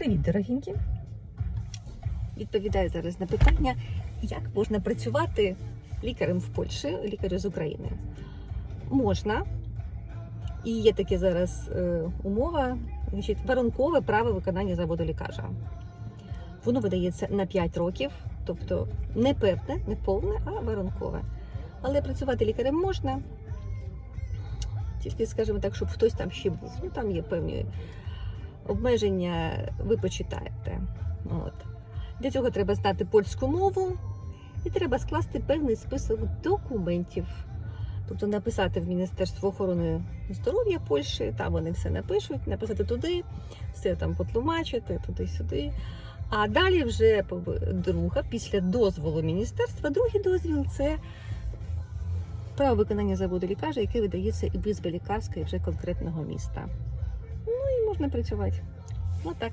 Привіт, дорогенькі! Відповідаю зараз на питання, як можна працювати лікарем в Польщі, лікарю з України. Можна. І є таке зараз е, умова, значить, воронкове право виконання заводу лікаря. Воно видається на 5 років, тобто не певне, не повне, а воронкове. Але працювати лікарем можна. Тільки, скажімо так, щоб хтось там ще був. Ну там є певні обмеження, ви почитаєте. От. Для цього треба знати польську мову і треба скласти певний список документів. Тобто написати в Міністерство охорони здоров'я Польщі, там вони все напишуть, написати туди, все там потлумачити, туди-сюди. А далі вже друга, після дозволу міністерства, другий дозвіл це право виконання заводу лікаря, яке видається і без лікарська, і вже конкретного міста. Ну можна працювати. Отак.